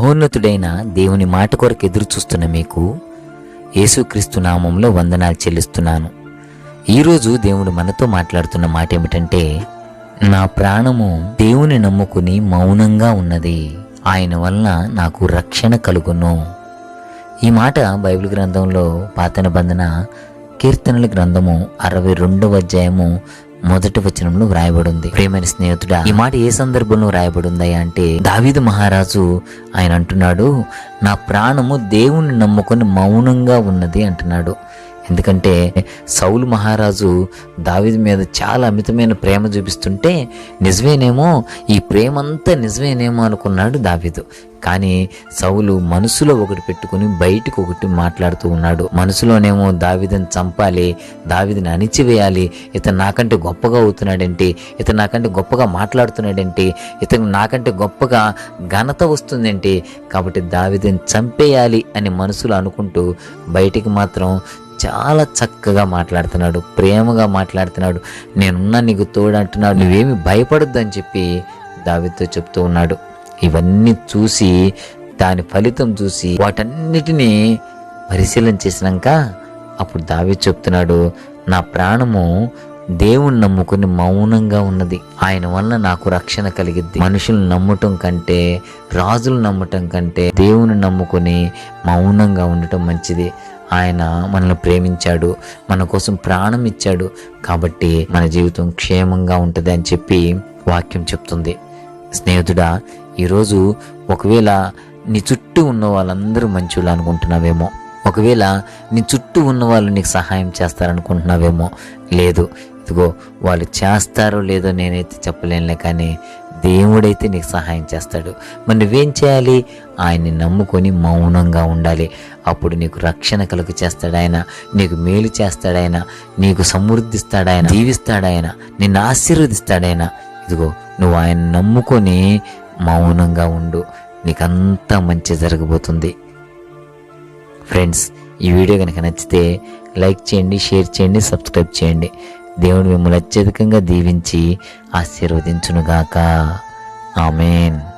మహోన్నతుడైన దేవుని మాట కొరకు ఎదురు చూస్తున్న మీకు యేసుక్రీస్తు నామంలో వందనాలు చెల్లిస్తున్నాను. ఈరోజు దేవుడు మనతో మాట్లాడుతున్న మాట ఏమిటంటే నా ప్రాణము దేవుని నమ్ముకుని మౌనంగా ఉన్నది. ఆయన వలన నాకు రక్షణ కలుగును. ఈ మాట బైబిల్ గ్రంథంలో పాత నిబంధన కీర్తనల గ్రంథము అరవై రెండవ అధ్యాయము మొదటి వచనంలో వ్రాయబడింది. ప్రేమైన స్నేహితుడా ఈ మాట ఏ సందర్భంలో వ్రాయబడి అంటే దావీదు మహారాజు ఆయన అంటున్నాడు నా ప్రాణము దేవుణ్ణి నమ్ముకొని మౌనంగా ఉన్నది అంటున్నాడు. ఎందుకంటే సౌలు మహారాజు దావీదు మీద చాలా అమితమైన ప్రేమ చూపిస్తుంటే నిజమేనేమో ఈ ప్రేమంతా నిజమేనేమో అనుకున్నాడు దావిదు. కానీ సౌలు మనసులో ఒకటి పెట్టుకుని బయటకు ఒకటి మాట్లాడుతూ ఉన్నాడు. మనసులోనేమో దావిదని చంపాలి దావిదిని అణిచివేయాలి ఇతను నాకంటే గొప్పగా అవుతున్నాడంటే ఇతను నాకంటే గొప్పగా మాట్లాడుతున్నాడంటే ఇతను నాకంటే గొప్పగా ఘనత వస్తుందేంటి కాబట్టి దావిదని చంపేయాలి అని మనసులో అనుకుంటూ బయటికి మాత్రం చాలా చక్కగా మాట్లాడుతున్నాడు ప్రేమగా మాట్లాడుతున్నాడు. నేనున్నా నీకు తోడు అంటున్నాడు నువ్వేమి భయపడొద్దు అని చెప్పి దావితో చెప్తూ ఉన్నాడు. ఇవన్నీ చూసి దాని ఫలితం చూసి వాటన్నిటినీ పరిశీలన చేసినాక అప్పుడు దావి చెప్తున్నాడు నా ప్రాణము దేవుని నమ్ముకుని మౌనంగా ఉన్నది. ఆయన వల్ల నాకు రక్షణ కలిగింది మనుషులు నమ్మటం కంటే రాజులు నమ్మటం కంటే దేవుని నమ్ముకుని మౌనంగా ఉండటం మంచిది. ఆయన మనల్ని ప్రేమించాడు మన కోసం ప్రాణం ఇచ్చాడు. కాబట్టి మన జీవితం క్షేమంగా ఉంటుంది అని చెప్పి వాక్యం చెప్తుంది. స్నేహితుడా ఈరోజు ఒకవేళ నీ చుట్టూ ఉన్న వాళ్ళందరూ మంచివాళ్ళు అనుకుంటున్నావేమో? ఒకవేళ నీ చుట్టూ ఉన్న వాళ్ళు నీకు సహాయం చేస్తారనుకుంటున్నావేమో? లేదు. ఇదిగో వాళ్ళు చేస్తారో లేదో నేనైతే చెప్పలేనులే కానీ దేవుడైతే నీకు సహాయం చేస్తాడు. మరి నువ్వేం చేయాలి? ఆయన్ని నమ్ముకొని మౌనంగా ఉండాలి. అప్పుడు నీకు రక్షణ కలుగు చేస్తాడాయన నీకు మేలు చేస్తాడాయన నీకు సమృద్ధిస్తాడాయన ఆయన నిన్ను ఆశీర్వదిస్తాడాయన. ఇదిగో నువ్వు ఆయన నమ్ముకొని మౌనంగా ఉండు. నీకంతా మంచి జరగబోతుంది. ఫ్రెండ్స్ ఈ వీడియో కనుక నచ్చితే లైక్ చేయండి షేర్ చేయండి సబ్స్క్రైబ్ చేయండి. దేవుడు మిమ్మల్ని అత్యధికంగా దీవించి ఆశీర్వదించునుగాక. ఆమెన్.